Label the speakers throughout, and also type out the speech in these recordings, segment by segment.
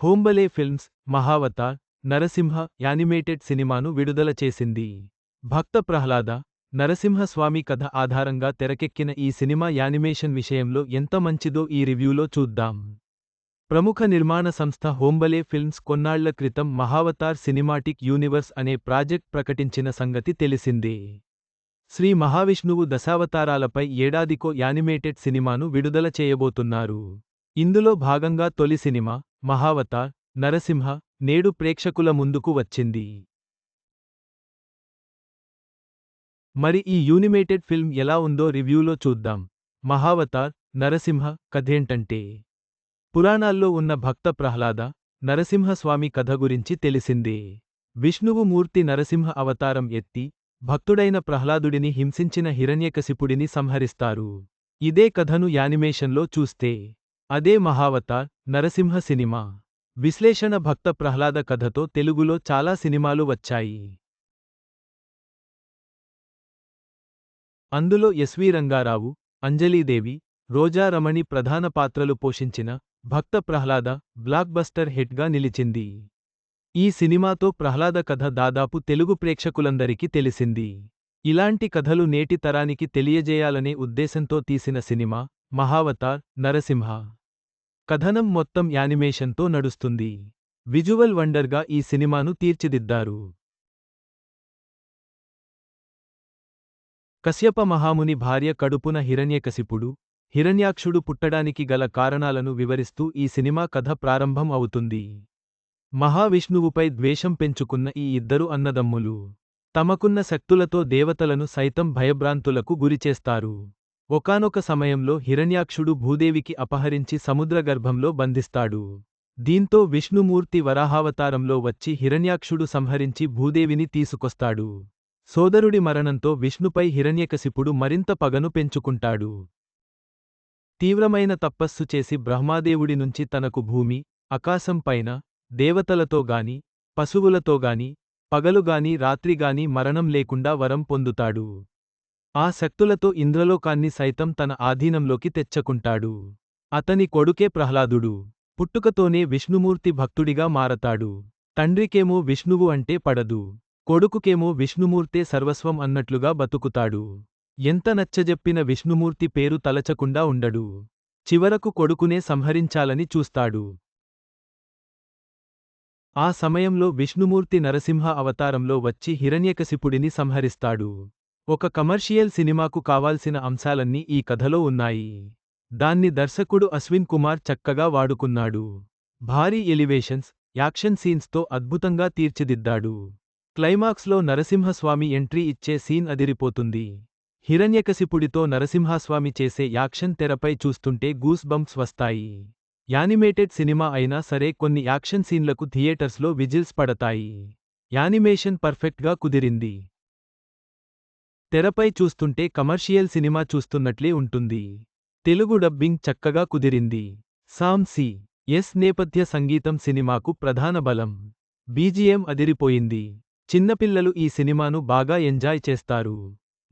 Speaker 1: Hombale films Mahavatar Narasimha animated సినిమాను విడుదల చేసింది. భక్త ప్రహ్లాద నరసింహస్వామి కథ ఆధారంగా తెరకెక్కిన ఈ సినిమా యానిమేషన్ విషయంలో ఎంత మంచిదో ఈ రివ్యూలో చూద్దాం. ప్రముఖ నిర్మాణ సంస్థ హోంబలే ఫిల్మ్స్ కొన్నాళ్ళ క్రితం మహావతార్ సినిమాటిక్ యూనివర్స్ అనే ప్రాజెక్ట్ ప్రకటించిన సంగతి తెలిసిందే. శ్రీ మహావిష్ణువు దశావతారాలపై ఏడాదికో యానిమేటెడ్ సినిమాను విడుదల చేయబోతున్నారు. ఇందులో భాగంగా తొలి సినిమా మహావతార్ నరసింహ నేడు ప్రేక్షకుల ముందుకు వచ్చింది. మరి ఈ యూనిమేటెడ్ ఫిల్మ్ ఎలా ఉందో రివ్యూలో చూద్దాం. మహావతార్ నరసింహ కథేంటంటే పురాణాల్లో ఉన్న భక్త ప్రహ్లాద నరసింహస్వామి కథ గురించి తెలిసిందే. విష్ణువు మూర్తి నరసింహ అవతారం ఎత్తి భక్తుడైన ప్రహ్లాదుడిని హింసించిన హిరణ్యకశిపుడిని సంహరిస్తారు. ఇదే కథను యానిమేషన్లో చూస్తే అదే మహావతార్ నరసింహ సినిమా. విశ్లేషణ భక్త ప్రహ్లాద కథతో తెలుగులో చాలా సినిమాలు వచ్చాయి. అందులో ఎస్వి రంగారావు అంజలీదేవి రోజారమణి ప్రధాన పాత్రలు పోషించిన భక్త ప్రహ్లాద బ్లాక్ బస్టర్ హిట్గా నిలిచింది. ఈ సినిమాతో ప్రహ్లాద కథ దాదాపు తెలుగు ప్రేక్షకులందరికీ తెలిసింది. ఇలాంటి కథలు నేటి తరానికి తెలియజేయాలనే ఉద్దేశంతో తీసిన సినిమా మహావతార్ నరసింహ. కథనం మొత్తం యానిమేషన్తో నడుస్తుంది. విజువల్ వండర్గా ఈ సినిమాను తీర్చిదిద్దారు. కశ్యప మహాముని భార్య కడుపున హిరణ్యకశిపుడు హిరణ్యాక్షుడు పుట్టడానికి గల కారణాలను వివరిస్తూ ఈ సినిమా కథ ప్రారంభం అవుతుంది. మహావిష్ణువుపై ద్వేషం పెంచుకున్న ఈ ఇద్దరు అన్నదమ్ములు తమకున్న శక్తులతో దేవతలను సైతం భయభ్రాంతులకు గురిచేస్తారు. ఒకానొక సమయంలో హిరణ్యాక్షుడు భూదేవికి అపహరించి సముద్రగర్భంలో బంధిస్తాడు. దీంతో విష్ణుమూర్తి వరాహావతారంలో వచ్చి హిరణ్యాక్షుడు సంహరించి భూదేవిని తీసుకొస్తాడు. సోదరుడి మరణంతో విష్ణుపై హిరణ్యకశిపుడు మరింత పగను పెంచుకుంటాడు. తీవ్రమైన తపస్సు చేసి బ్రహ్మాదేవుడి నుంచి తనకు భూమి ఆకాశం పైన దేవతలతో గాని పగలుగాని రాత్రిగాని మరణం లేకుండా వరం పొందుతాడు. ఆ శక్తులతో ఇంద్రలోకాన్ని సైతం తన ఆధీనంలోకి తెచ్చకుంటాడు. అతని కొడుకే ప్రహ్లాదుడు. పుట్టుకతోనే విష్ణుమూర్తి భక్తుడిగా మారతాడు. తండ్రికేమో విష్ణువు అంటే పడదు. కొడుకుకేమో విష్ణుమూర్తే సర్వస్వం అన్నట్లుగా బతుకుతాడు. ఎంత నచ్చజెప్పిన విష్ణుమూర్తి పేరు తలచకుండా ఉండడు. చివరకు కొడుకునే సంహరించాలని చూస్తాడు. ఆ సమయంలో విష్ణుమూర్తి నరసింహ అవతారంలో వచ్చి హిరణ్యకశిపుడిని సంహరిస్తాడు. ఒక కమర్షియల్ సినిమాకు కావాల్సిన అంశాలన్నీ ఈ కథలో ఉన్నాయి. దాన్ని దర్శకుడు అశ్విన్ కుమార్ చక్కగా వాడుకున్నాడు. భారీ ఎలివేషన్స్ యాక్షన్ సీన్స్తో అద్భుతంగా తీర్చిదిద్దాడు. క్లైమాక్స్లో నరసింహస్వామి ఎంట్రీ ఇచ్చే సీన్ అదిరిపోతుంది. హిరణ్యకశిపుడితో నరసింహస్వామి చేసే యాక్షన్ తెరపై చూస్తుంటే గూస్ బంప్స్ వస్తాయి. యానిమేటెడ్ సినిమా అయినా సరే కొన్ని యాక్షన్ సీన్లకు థియేటర్స్లో విజిల్స్ పడతాయి. యానిమేషన్ పర్ఫెక్ట్గా కుదిరింది. తెరపై చూస్తుంటే కమర్షియల్ సినిమా చూస్తున్నట్లే ఉంటుంది. తెలుగు డబ్బింగ్ చక్కగా కుదిరింది. Sam C. ఎస్ నేపథ్య సంగీతం సినిమాకు ప్రధాన బలం. బీజిఎం అదిరిపోయింది. చిన్నపిల్లలు ఈ సినిమాను బాగా ఎంజాయ్ చేస్తారు.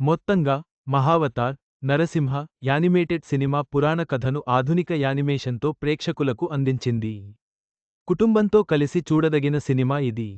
Speaker 1: మొత్తంగా మహావతార్ నరసింహ యానిమేటెడ్ సినిమా పురాణ కథను ఆధునిక యానిమేషన్తో ప్రేక్షకులకు అందించింది. కుటుంబంతో కలిసి చూడదగిన సినిమా ఇది.